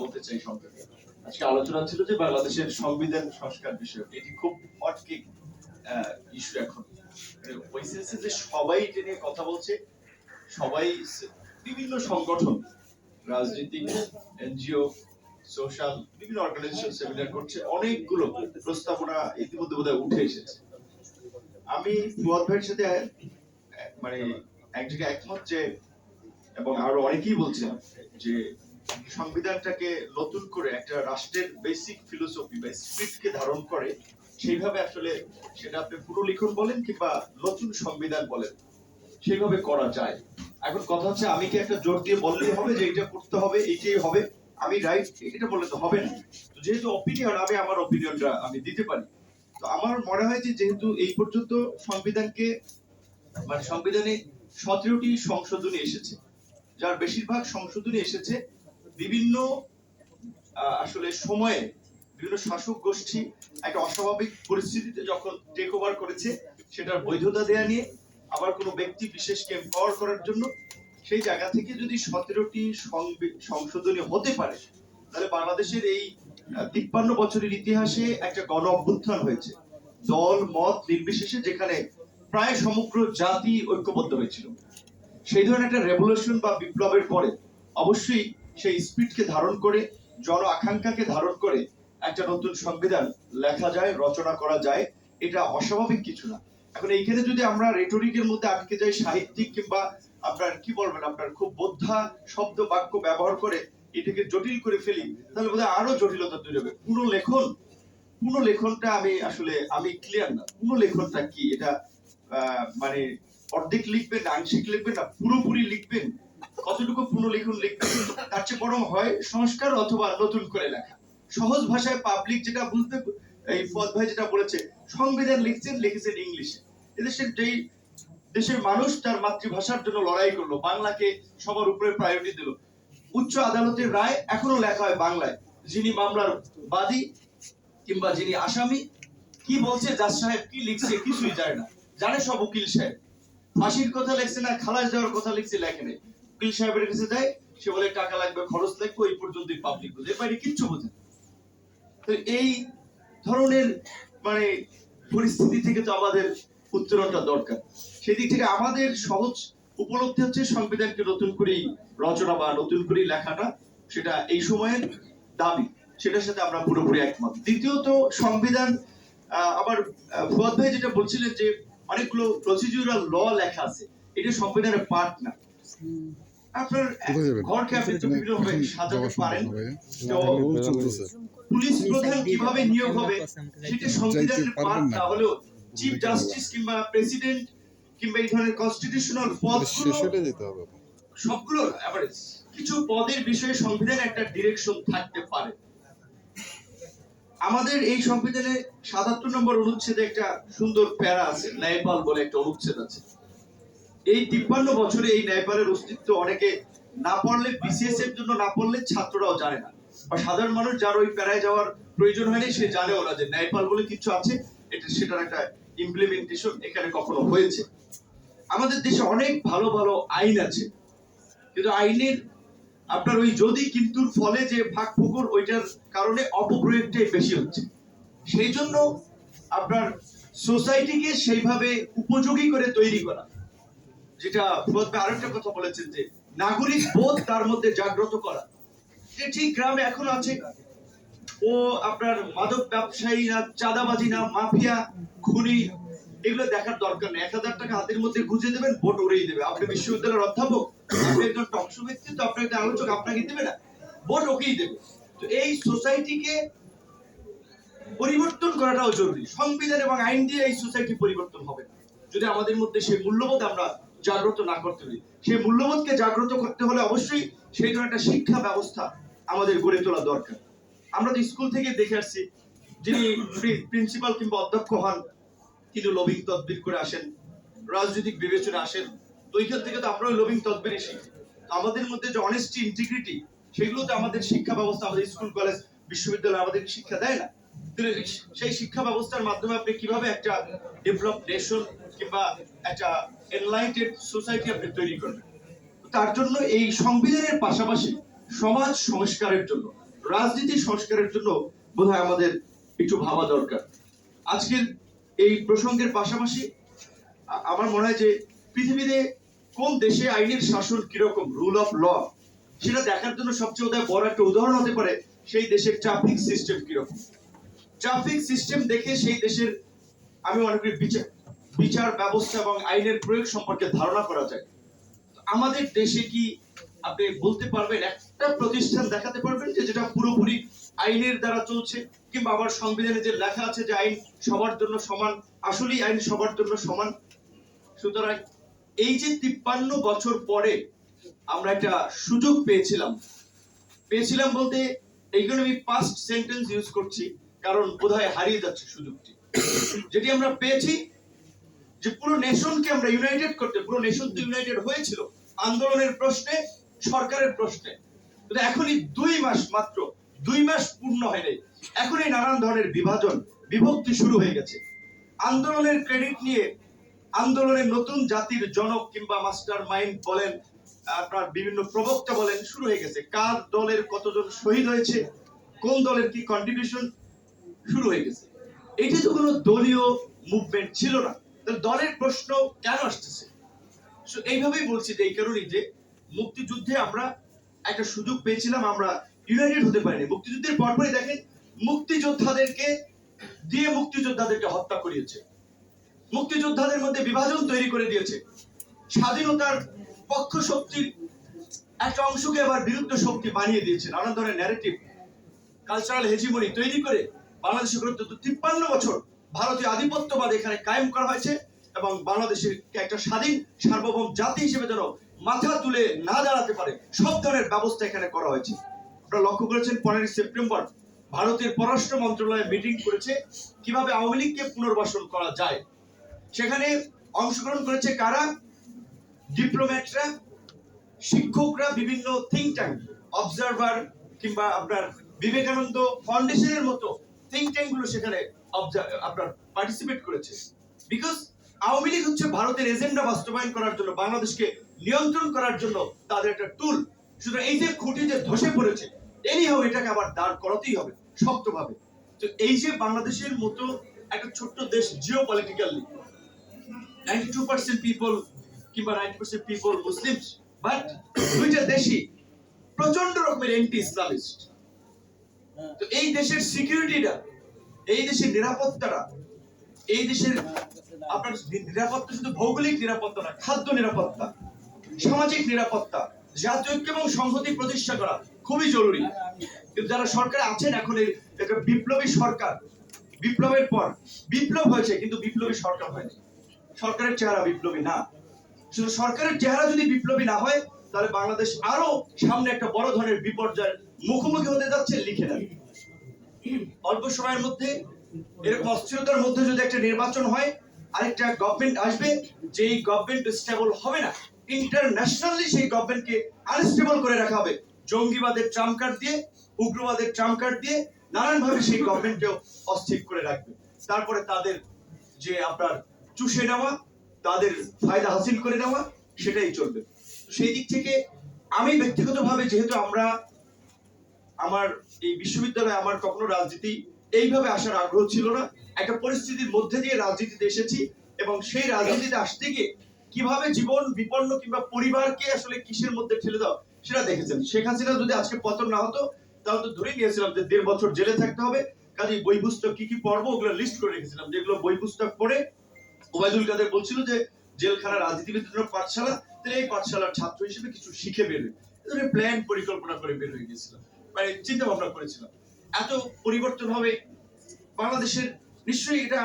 বলতে চাই সংক্ষেপে। আজকে আলোচনা ছিল যে বাংলাদেশের সংবিধান সংস্কার বিষয় এটি খুব হটকেক ইস্যু এখন। মানে ওই সেন্সে যে সবাই এটা নিয়ে কথা বলছে, সবাই বিভিন্ন সংগঠন, রাজনৈতিক, এনজিও, সোশ্যাল, বিভিন্ন অর্গানাইজেশন সেমিনার করছে, অনেকগুলো প্রস্তাবনা ইতিমধ্যে বোধহয় উঠে এসেছে। আমি ফুয়াদ ভাইয়ের সাথে মানে এক জায়গায় একমত যে, এবং আরও অনেকেই বলছেন যে সংবিধানটাকে নতুন করে একটা রাষ্ট্রের বেসিক ফিলোসফি বা স্পিরিটকে ধারণ করে, সেইভাবে আসলে সেটা আপনি পুনর্লিখন বলেন কিংবা নতুন সংবিধান বলেন, সেইভাবে করা যায়। এখন কথা হচ্ছে, আমি কি একটা জোর দিয়ে বললেই হবে যে এটা করতে হবে, এইটাই হবে? আমি রাইট এটা বললে তো হবে না। যেহেতু অপিনিয়ন আমি আমার অপিনিয়নটা আমি দিতে পারি। তো আমার মনে হয় যে যেহেতু এই পর্যন্ত সংবিধানকে মানে সংবিধানে সতেরোটি সংশোধনী এসেছে, যার বেশিরভাগ সংশোধনী এসেছে বিভিন্ন আসলে সময়ে বিভিন্ন শাসক গোষ্ঠী একটা অস্বাভাবিক পরিস্থিতিতে যখন টেক ওভার করেছে, সেটার বৈধতা দেয়া নিয়ে আবার কোনো ব্যক্তি বিশেষকে এম্পাওয়ার করার জন্য সেই জায়গা থেকে যদি সতেরোটি সংশোধনী হতে পারে, তাহলে বাংলাদেশের এই তিপ্পান্ন বছরের ইতিহাসে একটা গণ অভ্যুত্থান হয়েছে। দল, মত নির্বিশেষে যেখানে প্রায় সমগ্র জাতি ঐক্যবদ্ধ হয়েছিল। সেই ধরনের একটা রেভলিউশন বা বিপ্লবের পরে অবশ্যই সেই স্পিডকে ধারণ করে, জন আকাঙ্ক্ষাকে ধারণ করে একটা নতুন সংবিধান লেখা যায়, রচনা করা যায়। এটা অস্বাভাবিক কিছু না। এখন এইখানে যদি আমরা রেটরিকের মধ্যে আটকে যাই, সাহিত্যিক কিংবা আপনার কি বলবেন, আপনার খুব বোদ্ধা শব্দ বাক্য ব্যবহার করে এটাকে জটিল করে ফেলি, তাহলে বোধহয় আরও জটিলতা তৈরি হবে। পুরো লেখন, পুরো লেখনটা আমি আসলে, আমি ক্লিয়ার না। পুরো লেখনটা কি? এটা মানে অর্ধেক লিখবেন, আংশিক লিখবেন না? পুরোপুরি লিখবেন? কতটুকু পুনর্লেখন লিখবেন তার চেয়ে বরং হয় সংস্কার অথবা নতুন করে লেখা। সহজ ভাষায় পাবলিক যেটা বুঝতে, এই পদ ভাই যেটা বলেছে, সংবিধান লিখছেন, লিখেছেন ইংলিশে। এদেশের যেই দেশের মানুষ তার মাতৃভাষার জন্য লড়াই করল, বাংলাকে সবার উপরে প্রায়োরিটি দিল। উচ্চ আদালতের রায় এখনও লেখা হয় বাংলায়। যিনি মামলার বাদী কিংবা যিনি আসামি, কি বলছে, জাজ সাহেব কি লিখছে, কিছুই জানে না। জানে সব উকিল সাহেব। ফাঁসির কথা লিখছে না, খালাস দেওয়ার কথা লিখছে, লেখে নেই। উকিল সাহেবের কাছে যায় সে বলে, টাকা লাগবে, খরচ লাগবে, ওই পর্যন্তই পাবলিক বোঝে বাইরে কিচ্ছু বোঝে তো এই ধরনের মানে পরিস্থিতি থেকে তো আমাদের উত্তরণটা দরকার। সেই দিক থেকে আমাদের সহজ উপলব্ধি হচ্ছে সংবিধানকে নতুন করেই রচনা বা নতুন করে লেখাটা, সেটা এই সময়ের দাবি। সেটার সাথে আমরা পুরোপুরি একমত। দ্বিতীয়ত, সংবিধান আবার ফুয়াদ ভাই যেটা বলছিলেন যে অনেকগুলো প্রসিডিউরাল ল লেখা আছে, এটা সংবিধানের পার্ট না। আপনার ঘরকে আপনি তো সাজাতে পারেন? তো পুলিশ প্রধান কীভাবে নিয়োগ হবে সেটা সংবিধানের যাইতে না। না হলেও চিফ জাস্টিস কিংবা প্রেসিডেন্ট কিংবা এই ধরনের কনস্টিটিউশনাল পদগুলো যেতে হবে সবগুলো অ্যাভারেজ কিছু পদের বিষয়ে সংবিধানে একটা ডিরেকশন থাকতে পারে। আমাদের এই সংবিধানে সাতাত্তর নম্বর অনুচ্ছেদে একটা সুন্দর প্যারা আছে ন্যায়পাল বলে একটা অনুচ্ছেদ আছে। এই তিপ্পান্ন বছরে এই ন্যায়পালের অস্তিত্ব অনেকে না পড়লে বিসিএস এর জন্য না পড়লে ছাত্ররাও জানে না। বা সাধারণ মানুষ যার ওই প্যারায় যাওয়ার প্রয়োজন হয়নি সে জানেও না যে ন্যায়পাল বলে কিছু আছে। এটা সেটার একটা ইমপ্লিমেন্টেশন এখানে কখনো হয়েছে। আমাদের দেশে অনেক ভালো ভালো আইন আছে। কিন্তু আইনের আপনার ওই যদি কিন্তু ফলে যে ফাঁক ফুকুর ওইটার কারণে অপপ্রয়োগটাই বেশি হচ্ছে। সেই জন্য আপনার সোসাইটিকে সেইভাবে উপযোগী করে তৈরি করা। যেটা আরেকটা কথা বলেছেন যে, নাগরিক বোধ তার মধ্যে জাগ্রত করা। গ্রামে এখনও আছে। ও আপনার মাদক ব্যবসায়ী না, চাঁদাবাজি না, মাফিয়া, খুনি, এগুলো দেখার দরকার নেই। এক হাজার টাকা হাতের মধ্যে গুঁজে দেবেন, ভোট দেবে। আপনি বিশ্ববিদ্যালয়ের অধ্যাপক একজন টকশো ব্যক্তিত্ব আপনি একজন আলোচক আপনাকে দেবে না। ভোট ওকেই দেবে। তো এই সোসাইটিকে পরিবর্তন করাটাও জরুরি। সংবিধান এবং আইন দিয়ে এই সোসাইটি পরিবর্তন হবে। যদি আমাদের মধ্যে সেই মূল্যবোধ আমরা জাগ্রত না করতে পারি সেই মূল্যবোধকে জাগ্রত করতে হলে অবশ্যই সেই ধরনের একটা শিক্ষা ব্যবস্থা আমাদের গড়ে তোলা দরকার। আমরা তো স্কুল থেকে দেখে আসছি, যিনি প্রিন্সিপাল কিংবা অধ্যক্ষ হন তিনি লবিং তদবির করে আসেন, রাজনৈতিক বিবেচনা আসেন। তো ওইখান থেকে তো আমরা লবিং তদবিরই শিখি। আমাদের মধ্যে যে অনেস্টি ইন্টিগ্রিটি সেগুলো তো আমাদের শিক্ষা ব্যবস্থা আমাদের স্কুল, কলেজ, বিশ্ববিদ্যালয় আমাদের শিক্ষা দেয় না। সেই শিক্ষা ব্যবস্থার মাধ্যমে আপনি কীভাবে একটা ডেভেলপ নেশন কিংবা একটা এনলাইটেড সোসাইটি আপনি তৈরি করবেন। তার জন্য এই সংবিধানের পাশাপাশি সমাজ সংস্কারের জন্য, রাজনীতি সংস্কারের জন্য বোধহয় আমাদের একটু ভাবা দরকার। আজকের এই প্রসঙ্গের পাশাপাশি আমার মনে হয় যে পৃথিবীতে কোন দেশে আইনের শাসন কীরকম রুল অফ ল সেটা দেখার জন্য সবচেয়ে বোধহয় বড় একটা উদাহরণ হতে পারে সেই দেশের ট্রাফিক সিস্টেম কীরকম। ট্রাফিক সিস্টেম দেখে সেই দেশের আমি করি বিচার বিচার ব্যবস্থা এবং আইনের প্রয়োগ সম্পর্কে ধারণা করা যায়। আমাদের দেশে কি আপনি বলতে পারবেন, একটা প্রতিষ্ঠান দেখাতে পারবেন যে যেটা পুরোপুরি আইনের দ্বারা চলছে, কিংবা আবার সংবিধানে যে লেখা আছে যে আইন সবার জন্য সমান, আসলেই আইন সবার জন্য সমান? সুতরাং এই যে তিপ্পান্ন বছর পরে আমরা একটা সুযোগ পেয়েছিলাম। পেয়েছিলাম বলতে এইখানে আমি পাস্ট সেন্টেন্স ইউজ করছি, কারণ বোধহয় হারিয়ে যাচ্ছে সুযোগটি। যেটি আমরা পেয়েছি যে পুরো নেশনকে আমরা ইউনাইটেড করতে পুরো নেশন তো ইউনাইটেড হয়েছিল। আন্দোলনের প্রশ্নে, সরকারের প্রশ্নে। এখনই দুই মাস মাত্র, দুই মাস পূর্ণ হয় নাই। এখনই নানান ধরনের বিভাজন, বিভক্তি শুরু হয়ে গেছে। আন্দোলনের ক্রেডিট নিয়ে আন্দোলনের নতুন জাতির জনক কিংবা মাস্টার মাইন্ড বলেন, আপনার বিভিন্ন প্রবক্তা বলেন, শুরু হয়ে গেছে। কার দলের কতজন শহীদ হয়েছে, কোন দলের কি কন্ট্রিবিউশন শুরু হয়ে গেছে। এটি তো কোনো দলীয় মুভমেন্ট ছিল না। দলের প্রশ্ন কেন আসতেছে? এইভাবেই বলছি যে এই কারণেই যে মুক্তিযুদ্ধে আমরা একটা সুযোগ পেয়েছিলাম, আমরা ইউনাইটেড হতে পারিনি। মুক্তিযুদ্ধের পরপরই দেখেন, মুক্তিযোদ্ধাদেরকে দিয়ে মুক্তিযোদ্ধাদেরকে হত্যা করিয়েছে। মুক্তিযোদ্ধাদের মধ্যে বিভাজন তৈরি করে দিয়েছে। স্বাধীনতার পক্ষ শক্তির একটা অংশকে আবার বিরুদ্ধ শক্তি বানিয়ে দিয়েছে। নানান ধরনের ন্যারেটিভ কালচারাল হেজিমনি তৈরি করে বাংলাদেশের গুরুত্ব তিপ্পান্ন বছর ভারতীয় আধিপত্যবাদ এখানে কায়েম করা হয়েছে এবং বাংলাদেশের একটা স্বাধীন সার্বভৌম জাতি হিসেবে যেন মাথা তুলে না দাঁড়াতে পারে, সব ধরনের ব্যবস্থা এখানে করা হয়েছে। আপনারা লক্ষ্য করেছেন পনেরোই সেপ্টেম্বর ভারতের পররাষ্ট্র মন্ত্রণালয় মিটিং করেছে কীভাবে আওয়ামী লীগকে পুনর্বাসন করা যায়। সেখানে অংশগ্রহণ করেছে কারা? ডিপ্লোম্যাটরা, শিক্ষকরা, বিভিন্ন থিঙ্ক ট্যাঙ্ক অবজারভার কিংবা আপনার বিবেকানন্দ ফাউন্ডেশনের মতো থিঙ্ক ট্যাঙ্কগুলো সেখানে আপনার পার্টিসিপেট করেছে। বিকজ আওয়ামী লীগ হচ্ছে ভারতের এজেন্ডা বাস্তবায়ন করার জন্য বাংলাদেশকে নিয়ন্ত্রণ করার জন্য তাদের একটা টুল সুতরাং এই যে খুঁটি যে ধসে পড়েছে এনি হবে এটাকে আবার দাঁড় করাতেই হবে শক্তভাবে। তো এই যে বাংলাদেশের মতো একটা ছোট্ট দেশ geopolitically ninety two percent people কিংবা ninety percent people Muslims but দুইটা দেশই প্রচণ্ড রকমের এন্টি ইসলামিস্ট তো এই দেশের সিকিউরিটিটা এই দেশের নিরাপত্তাটা এই দেশের আপনার নিরাপত্তা শুধু ভৌগোলিক নিরাপত্তা না, খাদ্য নিরাপত্তা, সামাজিক নিরাপত্তা, জাতীয় ঐক্য এবং সংহতি প্রতিষ্ঠা করা খুবই জরুরি। কিন্তু যারা সরকারে আছেন এখন একটা বিপ্লবী সরকার, বিপ্লবের পর, বিপ্লব হয়েছে কিন্তু বিপ্লবী সরকার হয়নি। সরকারের চেহারা বিপ্লবী না। শুধু সরকারের চেহারা যদি বিপ্লবী না হয়, তাহলে বাংলাদেশ আরও সামনে একটা বড় ধরনের বিপর্যয়ের মুখোমুখি হতে যাচ্ছে লিখে নেন অল্প সময়ের মধ্যে, এরকম অস্থিরতার মধ্যে যদি একটা নির্বাচন হয়, আরেকটা গভর্নমেন্ট আসবে, যেই গভর্নমেন্ট স্টেবল হবে না ইন্টারন্যাশনালি সেই গভর্নমেন্টকে আনস্টেবল করে রাখা হবে। জঙ্গিবাদের ট্রাম্প কার্ড দিয়ে, উগ্রবাদের ট্রাম্প কার্ড দিয়ে নানান ভাবে সেই গভর্নমেন্টকেও অস্থির করে রাখবে। তারপরে তাদের যে আপনার চুষে নেওয়া, তাদের ফায়দা হাসিল করে নেওয়া, সেটাই চলবে। সেই দিক থেকে আমি ব্যক্তিগতভাবে যেহেতু আমরা আমার এই বিশ্ববিদ্যালয়ে আমার কখনো রাজনীতি এইভাবে আসার আগ্রহ ছিল না। একটা পরিস্থিতির মধ্যে দিয়ে রাজনীতিতে এসেছি এবং সেই রাজনীতিতে আসতে গিয়ে কীভাবে জীবন বিপন্ন কিংবা পরিবারকে আসলে কিসের মধ্যে ঠেলে দাও সেটা দেখেছেন। শেখ হাসিনা যদি আজকে পতন না হতো, তাহলে তো ধরে নিয়েছিলাম যে দেড় বছর জেলে থাকতে হবে। কাজে বই পুস্তক কি কি পড়ব ওগুলো লিস্ট করে রেখেছিলাম। যেগুলো বই পুস্তক পড়ে ওবায়দুল কাদের বলছিল যে, জেলখানা রাজনীতিবিদের জন্য পাঠশালা। তাহলে এই পাঠশালার ছাত্র হিসেবে কিছু শিখে বেরোয় প্ল্যান পরিকল্পনা করে বের হয়ে গেছিলাম মানে চিন্তা ভাবনা করেছিলাম। এত পরিবর্তন হবে, বাংলাদেশের নিশ্চয়ই এটা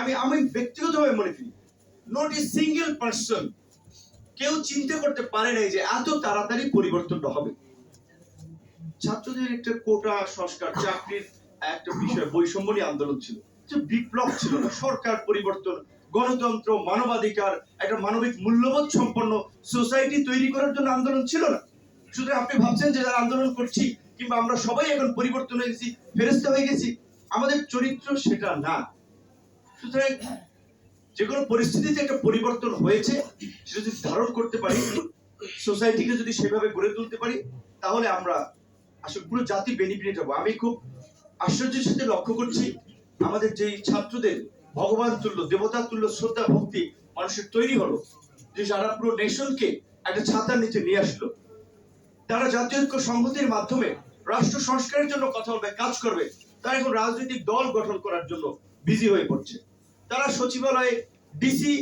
আমি আমি ব্যক্তিগতভাবে মনে করি নট এ সিঙ্গেল পার্সন কেউ চিন্তা করতে পারে নাই যে এত তাড়াতাড়ি পরিবর্তনটা হবে। ছাত্রদের একটা কোটা, সংস্কার, চাকরির একটা বিষয়, বৈষম্য নিয়ে আন্দোলন ছিল। যে বিপ্লব ছিল না, সরকার পরিবর্তন, গণতন্ত্র, মানবাধিকার, একটা মানবিক মূল্যবোধ সম্পন্ন সোসাইটি তৈরি করার জন্য আন্দোলন ছিল না। সুতরাং আপনি ভাবছেন যে যারা আন্দোলন করছি কিংবা আমরা সবাই এখন পরিবর্তন হয়ে গেছি ফেরস্তা হয়ে গেছি, আমাদের চরিত্র সেটা না। সুতরাং যে কোনো পরিস্থিতিতে একটা পরিবর্তন হয়েছে, সেটা যদি ধারণ করতে পারি, সোসাইটিকে যদি সেভাবে গড়ে তুলতে পারি, তাহলে আমরা আসলে পুরো জাতি বেনিফিট হব আমি খুব আশ্চর্যের সাথে লক্ষ্য করছি, আমাদের যে ছাত্রদের ভগবান তুল্য, দেবতা তুল্য, শ্রদ্ধা, ভক্তি মানুষের তৈরি হলো, যে যারা পুরো নেশনকে একটা ছাতার নিচে নিয়ে আসলো, তারা জাতীয় ঐক্য সংহতির মাধ্যমে রাষ্ট্র সংস্কারের জন্য কথা বলবে, কাজ করবে। তারা এখন রাজনৈতিক দল গঠন করার জন্য বিজি হয়ে পড়ছে। তারা সচিবালয়ে ডিসি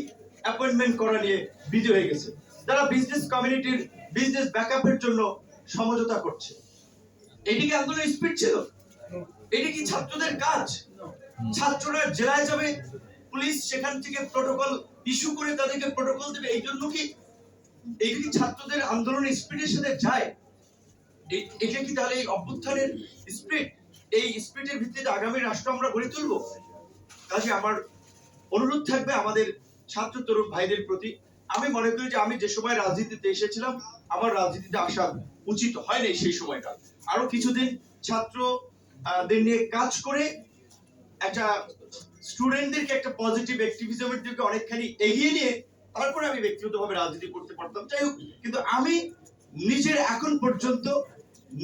অ্যাপয়েন্টমেন্ট করা নিয়ে বিজি হয়ে গেছে। তারা বিজনেস কমিউনিটির বিজনেস ব্যাকআপের জন্য সমঝোতা করছে। এটি কি আন্দোলনের স্পিড ছিল? এটি কি ছাত্রদের কাজ? ছাত্ররা জেলায় যাবে, পুলিশ সেখান থেকে প্রোটোকল ইস্যু করে তাদেরকে প্রোটোকল দেবে, এই জন্য কি? এইটা কি ছাত্রদের আন্দোলনের স্পিডের সাথে যায়? এটা কি তাহলে এই অভ্যুত্থানের স্পিড এই স্পিডের ভিত্তিতে আগামী রাষ্ট্র আমরা গড়ে তুলবো? কাজে, আমার অনুরোধ থাকবে আমাদের ছাত্র তরুণ ভাইদের প্রতি। আমি মনে করি যে আমি যে সময় রাজনীতিতে এসেছিলাম, আমার রাজনীতিতে আসা উচিত সেই সময়টা আরও কিছুদিন ছাত্র দের নিয়ে কাজ করে একটা স্টুডেন্টদেরকে একটা পজিটিভ অ্যাক্টিভিজমের দিকে অনেকখানি এগিয়ে নিয়ে তারপরে আমি ব্যক্তিগতভাবে রাজনীতি করতে পারতাম। যাই হোক, কিন্তু আমি নিজের এখন পর্যন্ত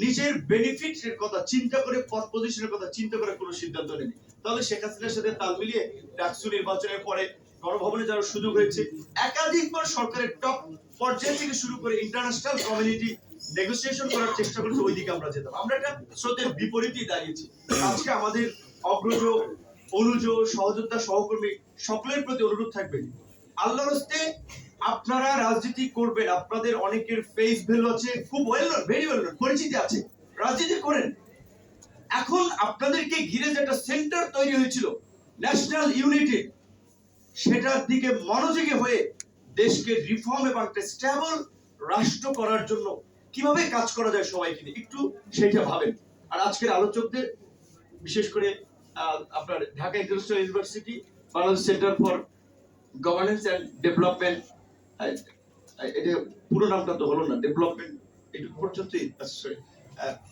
নিজের বেনিফিটের কথা, চিন্তা করে পদ পজিশনের কথা চিন্তা করে কোনো সিদ্ধান্ত নেই তাহলে শেখ হাসিনার সাথে তাল মিলিয়ে ডাকসু নির্বাচনের পরে গণভবনে যাওয়ার সুযোগ হয়েছে। একাধিকবার সরকারের টপ পর্যায় থেকে শুরু করে ইন্টারন্যাশনাল কমিউনিটি নেগোসিয়েশন করার চেষ্টা করেছে, ওইদিকে আমরা যেতাম। আমরা একটা স্রোতের বিপরীতেই দাঁড়িয়েছি। আজকে আমাদের অগ্রজ, অনুজ, সহযোদ্ধা, সহকর্মী সকলের প্রতি অনুরোধ থাকবে। আল্লাহর হস্তে আপনারা রাজনীতি করবেন, আপনাদের অনেকের ফেস ভ্যালু আছে, খুব well known very well known পরিচিতি আছে। রাজনীতি করেন। এখন আপনাদেরকে ঘিরে যে একটা সেন্টার তৈরি হয়েছিল ন্যাশনাল ইউনিটি সেটার দিকে মনোযোগী হয়ে দেশকে রিফর্ম এবং একটা স্টেবল রাষ্ট্র করার জন্য কীভাবে কাজ করা যায় সবাইকে নিয়ে, একটু সেটা ভাবেন। আর আজকের আলোচকদের, বিশেষ করে আপনার Dhaka international university, Bangladesh centre for governance and development পুরো নামটা তো হলো না ডেভেলপমেন্ট পর্যন্তই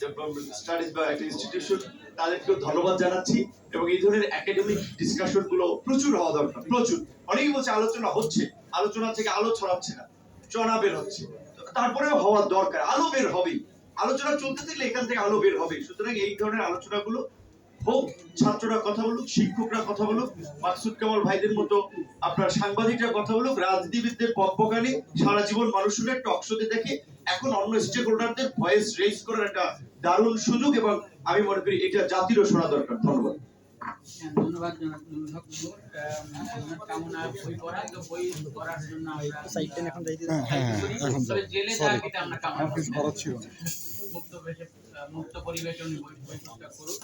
ডেভেলপমেন্ট স্টাডিজ বা একটা ইনস্টিটিউশন তাদেরকেও ধন্যবাদ জানাচ্ছি এবং এই ধরনের একাডেমিক ডিসকাশনগুলো প্রচুর হওয়া দরকার, প্রচুর। অনেকেই বলছে আলোচনা হচ্ছে, আলোচনা থেকে আলো ছড়াচ্ছে না, চনা বের হচ্ছে। তারপরেও হওয়া দরকার, আলো বের হবেই। আলোচনা চলতে থাকলে এখান থেকে আলো বের হবে সুতরাং এই ধরনের আলোচনাগুলো হোক ছাত্ররা কথা বলুক শিক্ষকরা কথা বলুক মাকসুদ কামাল ভাইদের মতো আপনার সাংবাদিকরা কথা বলুক রাজনীতিবিদদের পক্ষকানে সারা জীবন মানুষ শুনে টকশোতে দেখে এখন অন্য স্টেক হোল্ডারদের ভয়েস রেজ করার একটা দারুণ সুযোগ এবং আমি মনে করি এটা জাতিরও শোনা দরকার। ধন্যবাদ। হ্যাঁ, ধন্যবাদ কামনা বই পড়া বই পড়ার জন্য আমরা মুক্ত মুক্ত বই পুস্তক করুক।